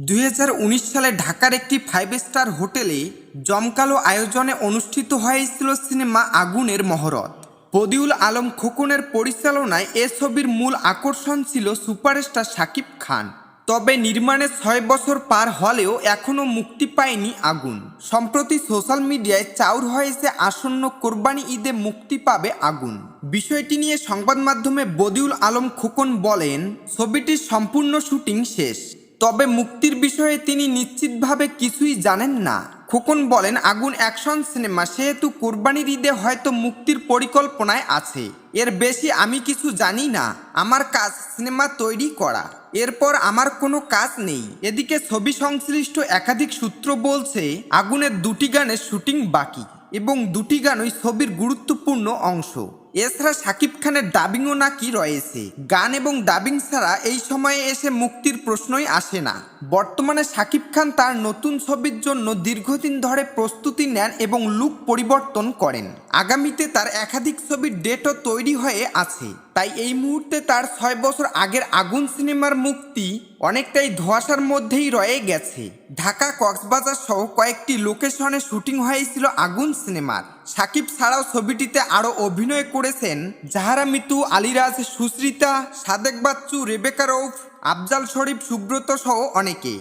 দুই হাজার উনিশ সালে ঢাকার একটি ফাইভ স্টার হোটেলে জমকালো আয়োজনে অনুষ্ঠিত হয়েছিল সিনেমা আগুনের মহরত। বদিউল আলম খোকনের পরিচালনায় এ ছবির মূল আকর্ষণ ছিল সুপারস্টার শাকিব খান। তবে নির্মাণে ছয় বছর পার হলেও এখনও মুক্তি পায়নি আগুন। সম্প্রতি সোশ্যাল মিডিয়ায় চাউর হয়েছে আসন্ন কোরবানি ঈদে মুক্তি পাবে আগুন। বিষয়টি নিয়ে সংবাদ মাধ্যমে বদিউল আলম খোকন বলেন, ছবিটির সম্পূর্ণ শুটিং শেষ। তবে মুক্তির বিষয়ে তিনি নিশ্চিতভাবে কিছুই জানেন না। খোকন বলেন, আগুন অ্যাকশন সিনেমা, সেহেতু কোরবানির ঈদে হয়তো মুক্তির পরিকল্পনায় আছে। এর বেশি আমি কিছু জানি না। আমার কাজ সিনেমা তৈরি করা। এরপর আমার কোনো কাজ নেই। এদিকে ছবি সংশ্লিষ্ট একাধিক সূত্র বলছে, আগুনের দুটি গানের শুটিং বাকি এবং দুটি গানই ছবির গুরুত্বপূর্ণ অংশ। এছাড়া শাকিব খানের ডাবিংও নাকি রয়েছে। গান এবং ডাবিং ছাড়া এই সময়ে এসে মুক্তির প্রশ্নই আসে না। বর্তমানে শাকিব খান তার নতুন ছবির জন্য দীর্ঘদিন ধরে প্রস্তুতি নেন এবং লুক পরিবর্তন করেন। আগামীতে তার একাধিক ছবির ডেটও তৈরি হয়ে আছে। তাই এই মুহূর্তে তার ছয় বছর আগের আগুন সিনেমার মুক্তি অনেকটাই ধোঁয়াশার মধ্যেই রয়ে গেছে। ঢাকা কক্সবাজার সহ কয়েকটি লোকেশনে শুটিং হয়েছিল আগুন সিনেমার। সাকিব ছাড়াও ছবিটিতে আরও অভিনয় করেছেন জাহারা মিতু, আলিরাজ সুশ্রিতা সাদেক বাচ্চু, রেবেকা রৌফ, আফজাল শরীফ, সুব্রত সহ অনেকে।